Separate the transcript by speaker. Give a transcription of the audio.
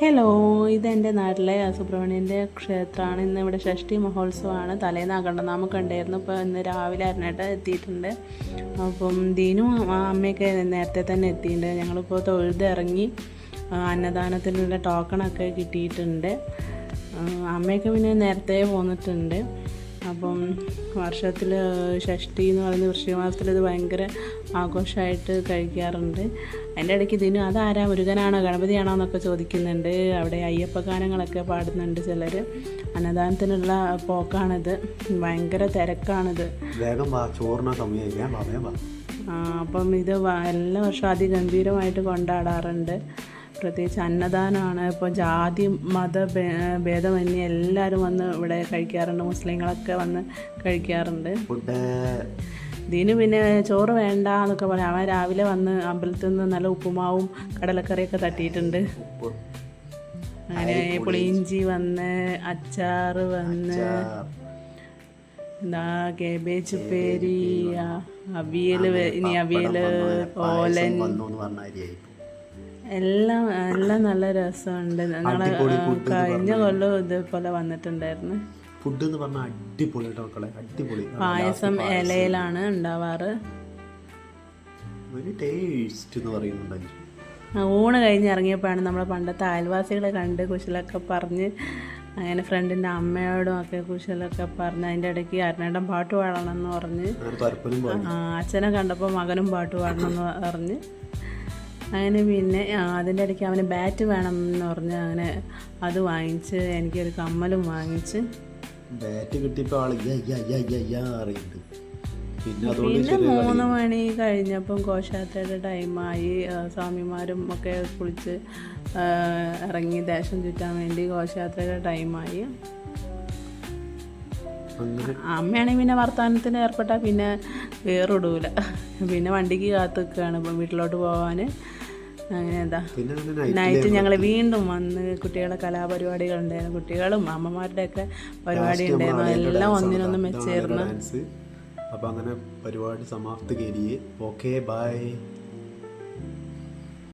Speaker 1: Hello ഇതെന്റെ നാട്ടിലെ സുബ്രഹ്മണ്യന്റെ ക്ഷേത്രമാണ്. ഇന്ന് ഇവിടെ ഷഷ്ടി മഹോത്സവമാണ്. തലേന്ന് അകണ്ടനാമൊക്കെ ഉണ്ടായിരുന്നു ഇപ്പോൾ ഇന്ന് രാവിലെ അരനേട്ട എത്തിയിട്ടുണ്ട്. അപ്പം ദീനും അമ്മയൊക്കെ നേരത്തെ തന്നെ എത്തിയിട്ടുണ്ട്. ഞങ്ങളിപ്പോൾ തൊഴുത് ഇറങ്ങി അന്നദാനത്തിനുള്ള ടോക്കണൊക്കെ കിട്ടിയിട്ടുണ്ട്. അമ്മയൊക്കെ പിന്നെ നേരത്തെ പോന്നിട്ടുണ്ട്. അപ്പം വർഷത്തിൽ ഷഷ്ടി എന്ന് പറയുന്ന വൃശ്ചിക മാസത്തിൽ ഇത് ഭയങ്കര ആഘോഷമായിട്ട് കഴിക്കാറുണ്ട്. അതിന്റെ ഇടയ്ക്ക് ഇതിന് അതാരാ മുരുകനാണോ ഗണപതിയാണോ എന്നൊക്കെ ചോദിക്കുന്നുണ്ട്. അവിടെ അയ്യപ്പ ഗാനങ്ങളൊക്കെ പാടുന്നുണ്ട് ചിലർ അന്നദാനത്തിനുള്ള പോക്കാണിത്. ഭയങ്കര തിരക്കാണിത്.
Speaker 2: വേഗം ചോറിന
Speaker 1: അപ്പം ഇത് എല്ലാ വർഷവും അതിഗംഭീരമായിട്ട് കൊണ്ടാടാറുണ്ട്. പ്രത്യേകിച്ച് അന്നദാനമാണ്. ഇപ്പോൾ ജാതി മത ഭേദമന്യേ എല്ലാവരും വന്ന് ഇവിടെ കഴിക്കാറുണ്ട്. മുസ്ലിങ്ങളൊക്കെ വന്ന് കഴിക്കാറുണ്ട്. ഇതിന് പിന്നെ ചോറ് വേണ്ട എന്നൊക്കെ പറയാം. അവൻ രാവിലെ വന്ന് അമ്പലത്തിൽ നിന്ന് നല്ല ഉപ്പുമാവും കടലക്കറിയൊക്കെ തട്ടിയിട്ടുണ്ട്. അങ്ങനെ പുളിയിഞ്ചി വന്ന് അച്ചാർ വന്ന് എന്താ കേബേജ് ഉപ്പേരി അവിയൽ ഇനി അവിയൽ ഓലൻ. എല്ലാം എല്ലാം നല്ല രസമുണ്ട്. ഞങ്ങളെ കഴിഞ്ഞ കൊല്ലം ഇതേപോലെ വന്നിട്ടുണ്ടായിരുന്നു.
Speaker 2: ഫുഡ് എന്ന് പറഞ്ഞാൽ അടിപൊളി മക്കളെ അടിപൊളി.
Speaker 1: പായസം ഇലയിലാണ് ഉണ്ടാവാറ്.
Speaker 2: ഒരു ടേസ്റ്റ് എന്ന് പറയുന്നുണ്ടല്ലോ
Speaker 1: ആ, ഊണ് കഴിഞ്ഞ് ഇറങ്ങിയപ്പോഴാണ് നമ്മളെ പണ്ടത്തെ അയൽവാസികളെ കണ്ട് കുശലൊക്കെ പറഞ്ഞ് അങ്ങനെ ഫ്രണ്ടിന്റെ അമ്മയോടും ഒക്കെ കുശലൊക്കെ പറഞ്ഞ് അതിന്റെ ഇടയ്ക്ക് അരണേടം പാട്ട് പാടണം എന്ന് പറഞ്ഞ് അച്ഛനെ കണ്ടപ്പോൾ മകനും പാട്ട് പാടണം എന്ന് പറഞ്ഞ് അങ്ങനെ പിന്നെ അതിന്റെ ഇടയ്ക്ക് അവന് ബാറ്റ് വേണം എന്ന് പറഞ്ഞ് അങ്ങനെ അത് വാങ്ങിച്ച് എനിക്കൊരു കമ്മലും വാങ്ങിച്ച്.
Speaker 2: ബാറ്റ് കിട്ടിയപ്പോൾ അറിയുന്നുണ്ട്. പിന്നെ
Speaker 1: മൂന്ന് മണി കഴിഞ്ഞപ്പം ഘോഷയാത്രയുടെ ടൈമായി സ്വാമിമാരും ഒക്കെ കുളിച്ച് ഇറങ്ങി ദേശം ചുറ്റാൻ വേണ്ടി ഘോഷയാത്രയുടെ ടൈമായി അമ്മയാണെങ്കിൽ പിന്നെ വർത്തമാനത്തിന് ഏർപ്പെട്ടാൽ പിന്നെ വേറിടൂല പിന്നെ വണ്ടിക്ക് കാത്തു നിൽക്കുകയാണ് ഇപ്പം വീട്ടിലോട്ട് പോകാൻ അങ്ങനെ എന്താ
Speaker 2: പിന്നെ നൈറ്റ്
Speaker 1: ഞങ്ങൾ വീണ്ടും വന്ന് കുട്ടികളെ കലാപരിപാടികൾ ഉണ്ടായിരുന്നു കുട്ടികളും അമ്മമാരുടെയൊക്കെ പരിപാടി ഉണ്ടായിരുന്നു. എല്ലാം ഒന്നിനൊന്നും മെച്ചേർന്ന്.
Speaker 2: അപ്പൊ അപ്പം അങ്ങനെ പരിപാടി സമാപ്തി കരിയെ ഓക്കെ ബൈ